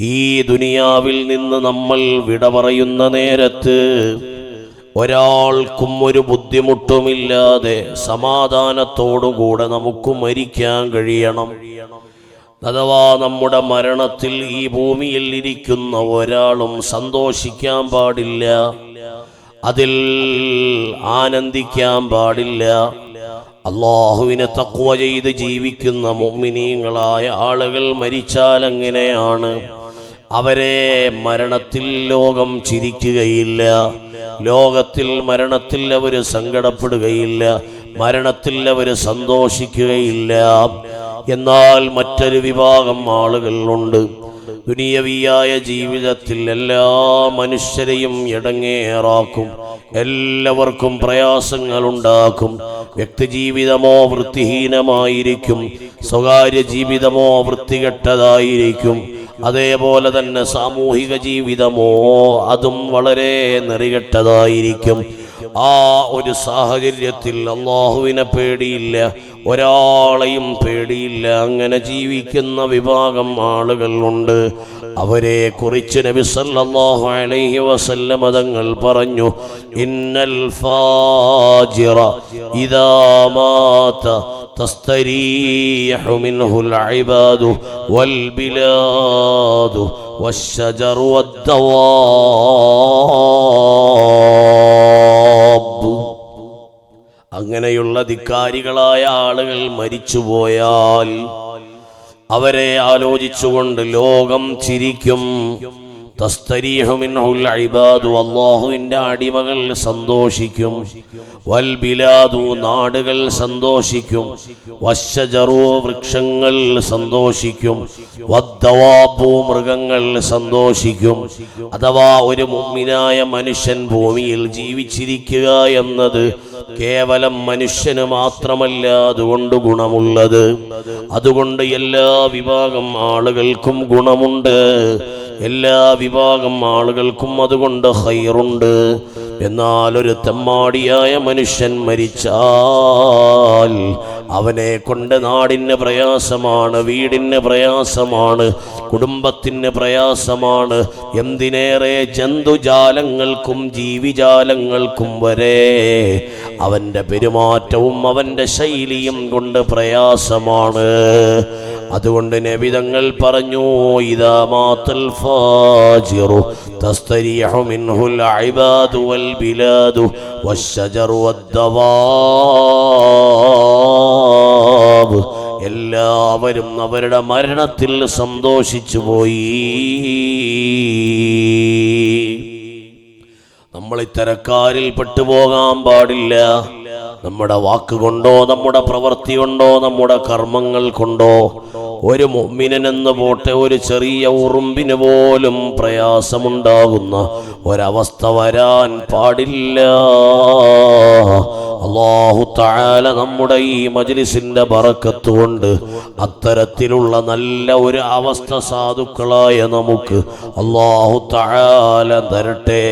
ഈ ദുനിയാവിൽ നിന്ന് നമ്മൾ വിട പറയുന്ന നേരത്ത് ഒരാൾക്കും ഒരു ബുദ്ധിമുട്ടുമില്ലാതെ സമാധാനത്തോടുകൂടെ നമുക്ക് മരിക്കാൻ കഴിയണം. അഥവാ നമ്മുടെ മരണത്തിൽ ഈ ഭൂമിയിൽ ഇരിക്കുന്ന ഒരാളും സന്തോഷിക്കാൻ പാടില്ല അതിൽ ആനന്ദിക്കാൻ പാടില്ല. അള്ളാഹുവിനെ തക്കുവ ചെയ്ത് ജീവിക്കുന്ന മുമ്മിനീങ്ങളായ ആളുകൾ മരിച്ചാൽ എങ്ങനെയാണ്? അവരെ മരണത്തിൽ ലോകം ചിരിക്കുകയില്ല. ലോകത്തിൽ മരണത്തിൽ അവർ സങ്കടപ്പെടുകയില്ല. മരണത്തിൽ അവർ സന്തോഷിക്കുകയില്ല. എന്നാൽ മറ്റൊരു വിഭാഗം ആളുകളുണ്ട് ദുനിയവിയായ ജീവിതത്തിൽ എല്ലാ മനുഷ്യരെയും ഇടങ്ങേറാക്കും എല്ലാവർക്കും പ്രയാസങ്ങൾ ഉണ്ടാക്കും വ്യക്തിജീവിതമോ വൃത്തിഹീനമായിരിക്കും. സ്വകാര്യ ജീവിതമോ വൃത്തികെട്ടതായിരിക്കും. അതേപോലെ തന്നെ സാമൂഹിക ജീവിതമോ അതും വളരെ നെറികെട്ടതായിരിക്കും. ആ ഒരു സാഹചര്യത്തിൽ അള്ളാഹുവിനെ പേടിയില്ല ഒരാളെയും പേടിയില്ല. അങ്ങനെ ജീവിക്കുന്ന വിഭാഗം ആളുകളുണ്ട്. അവരെ കുറിച്ച് നബി സല്ലല്ലാഹു അലൈഹി വസല്ലമ തങ്ങൾ പറഞ്ഞു ഇന്നൽ ഫാജിറ ഇദാ മാത تستريح منه العباد والبلاد والشجر والدواب അങ്ങനെയുള്ള ധിക്കാരികളായ ആളുകൾ മരിച്ചുപോയാൽ അവരെ ആലോചിച്ചുകൊണ്ട് ലോകം ചിരിക്കും അല്ലാഹുവിന്റെ അടിമകൾ സന്തോഷിക്കും. വൽ നാടുകൾ സന്തോഷിക്കും. വശജറു വൃക്ഷങ്ങൾ സന്തോഷിക്കും. വദ്ദവാബു മൃഗങ്ങൾ സന്തോഷിക്കും. അഥവാ ഒരു മുമ്മിനായ മനുഷ്യൻ ഭൂമിയിൽ ജീവിച്ചിരിക്കുക എന്നത് കേവലം മനുഷ്യന് മാത്രമല്ല അതുകൊണ്ട് ഗുണമുള്ളത്. അതുകൊണ്ട് എല്ലാ വിഭാഗം ആളുകൾക്കും ഗുണമുണ്ട്. എല്ലാ വിഭാഗം ആളുകൾക്കും അതുകൊണ്ട് ഹൈറുണ്ട്. എന്നാൽ ഒരു തെമ്മാടിയായ മനുഷ്യൻ മരിച്ചാൽ അവനെ കൊണ്ട് നാടിന് പ്രയാസമാണ് വീടിന് പ്രയാസമാണ് കുടുംബത്തിന് പ്രയാസമാണ്. എന്തിനേറെ ജന്തുജാലങ്ങൾക്കും ജീവിജാലങ്ങൾക്കും വരെ അവന്റെ പെരുമാറ്റവും അവന്റെ ശൈലിയും കൊണ്ട് പ്രയാസമാണ്. അതുകൊണ്ട് നബിതങ്ങൾ പറഞ്ഞു ഇതാ മാത്തൽ ഫാജിറു തസ്തരിഹു മിൻഹുൽ ഇബാദു വൽ ബിലാദു വശജറു വദ്ദവാബ് എല്ലാവരും അവരുടെ മരണത്തിൽ സന്തോഷിച്ചു പോയി. നമ്മൾ ഇത്തരക്കാരിൽ പെട്ടുപോകാൻ പാടില്ല. നമ്മുടെ വാക്കുകൊണ്ടോ നമ്മുടെ പ്രവൃത്തി കൊണ്ടോ നമ്മുടെ കർമ്മങ്ങൾ കൊണ്ടോ ഒരു മുമ്മിനെന്ന് പോട്ടെ ഒരു ചെറിയ ഉറുമ്പിന് പോലും പ്രയാസമുണ്ടാകുന്ന ഒരവസ്ഥ വരാൻ പാടില്ല. അള്ളാഹു താല നമ്മുടെ ഈ മജ്ലിസിന്റെ ബറക്കത്ത് കൊണ്ട് അത്തരത്തിലുള്ള നല്ല ഒരു അവസ്ഥ സാധുക്കളായ നമുക്ക് അള്ളാഹു താല തരട്ടെ.